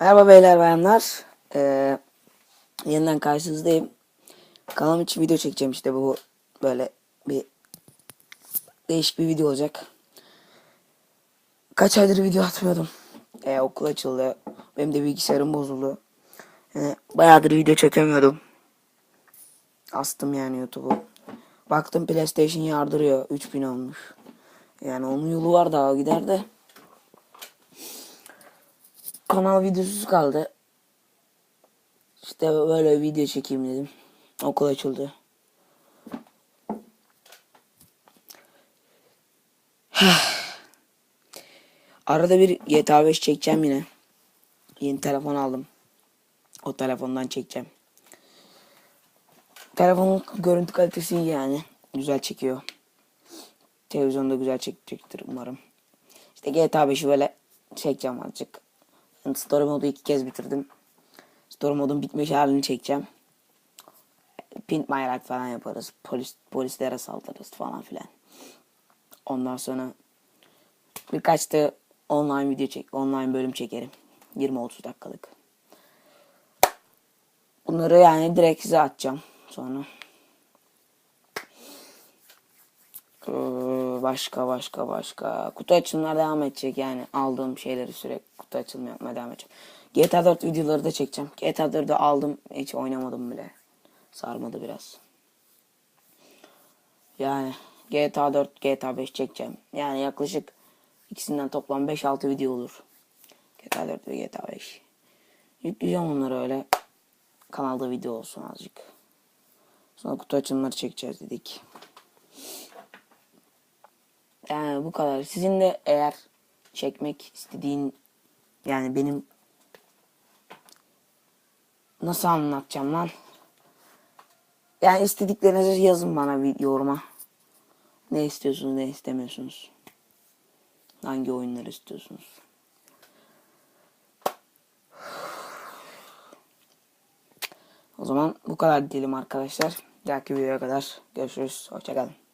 Merhaba beyler bayanlar. Ee, yeniden karşınızdayım. Kanalım için video çekeceğim işte bu böyle bir değişik bir video olacak. Kaç aydır video atmıyordum. Ee, okul açıldı. Benim de bilgisayarım bozuldu. Yani bayağıdır video çekemiyordum. Astım yani YouTube'u. Baktım PlayStation yardırıyor. 3000 olmuş. Yani onun yolu var daha gider de. Kanal videosuz kaldı. İşte böyle video çekeyim dedim. Okul açıldı. Arada bir GTA 5 çekeceğim yine. Yeni telefon aldım. O telefondan çekeceğim. Telefonun görüntü kalitesi iyi yani. Güzel çekiyor. Televizyonda güzel çekecektir umarım. İşte GTA 5'i böyle çekeceğim azıcık. Yani Story modu iki kez bitirdim. Story modun bitmiş halini çekeceğim. Pint bayrak falan yaparız. Polis, polislere saldırırız falan filan. Ondan sonra birkaç da online video çek, online bölüm çekerim. 20-30 dakikalık. Bunları yani direkt size atacağım sonra. Ee, başka başka başka. Kutu açılımlar devam edecek yani aldığım şeyleri sürekli kutu açılımı yapmaya devam edeceğim. GTA 4 videoları da çekeceğim. GTA 4'ü aldım hiç oynamadım bile. Sarmadı biraz. Yani GTA 4, GTA 5 çekeceğim. Yani yaklaşık ikisinden toplam 5-6 video olur. GTA 4 ve GTA 5. Yükleyeceğim onları öyle. Kanalda video olsun azıcık. Sonra kutu açılımları çekeceğiz dedik. Yani bu kadar. Sizin de eğer çekmek istediğin yani benim nasıl anlatacağım lan? Yani istediklerinizi yazın bana bir yoruma. Ne istiyorsunuz, ne istemiyorsunuz? Hangi oyunları istiyorsunuz? O zaman bu kadar diyelim arkadaşlar. Dahaki videoya kadar görüşürüz. Hoşçakalın.